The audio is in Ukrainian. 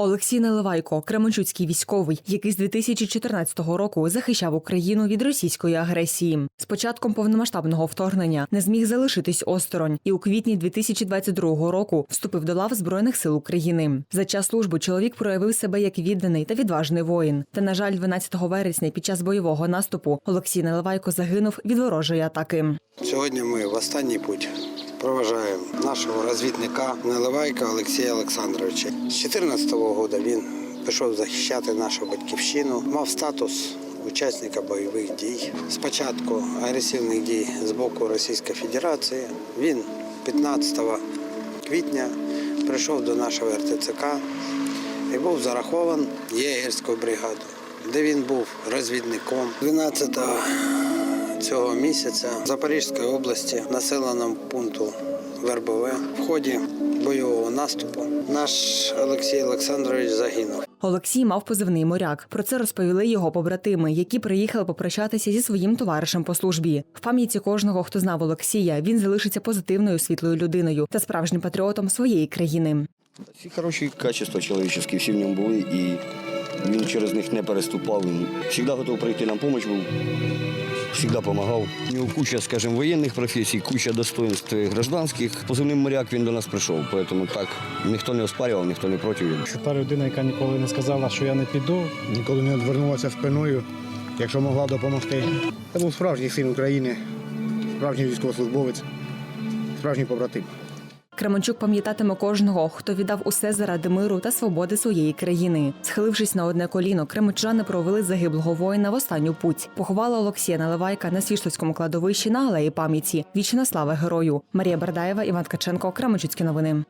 Олексій Наливайко, Кременчуцький військовий, який з 2014 року захищав Україну від російської агресії. З початком повномасштабного вторгнення не зміг залишитись осторонь, і у квітні 2022 року вступив до лав збройних сил України. За час служби чоловік проявив себе як відданий та відважний воїн. Та на жаль, 12 вересня під час бойового наступу Олексій Наливайко загинув від ворожої атаки. Сьогодні ми в останній путь проважаємо нашого розвідника Наливайка Олексія Олександровича. З 2014 року він пішов захищати нашу батьківщину, мав статус учасника бойових дій. Спочатку агресивних дій з боку Російської Федерації. Він 15 квітня прийшов до нашого РТЦК і був зарахований в єгерську бригаду, де він був розвідником. 12 цього місяця в Запорізькій області, населеному пункту Вербове, в ході бойового наступу наш Олексій Олександрович загинув. Олексій мав позивний моряк. Про це розповіли його побратими, які приїхали попрощатися зі своїм товаришем по службі. В пам'яті кожного, хто знав Олексія, він залишиться позитивною світлою людиною та справжнім патріотом своєї країни. Всі хороші качества чоловічі, всі в ньому були, і він через них не переступав. Він завжди готов прийти на допомогу був, завжди допомагав. У нього куча, скажімо, воєнних професій, куча достоинств гражданських. Позивним моряк він до нас прийшов, тому так ніхто не оспарював, ніхто не проти. Що та людина, яка ніколи не сказала, що я не піду, ніколи не відвернулася спиною, якщо могла допомогти. Це був справжній син України, справжній військовослужбовець, справжній побратим. Кременчук пам'ятатиме кожного, хто віддав усе заради миру та свободи своєї країни. Схилившись на одне коліно, кременчани провели загиблого воїна в останню путь. Поховала Олексія Наливайка на Свіштовському кладовищі на алеї пам'яті. Вічна слава герою. Марія Бардаєва, Іван Ткаченко, Кременчуцькі новини.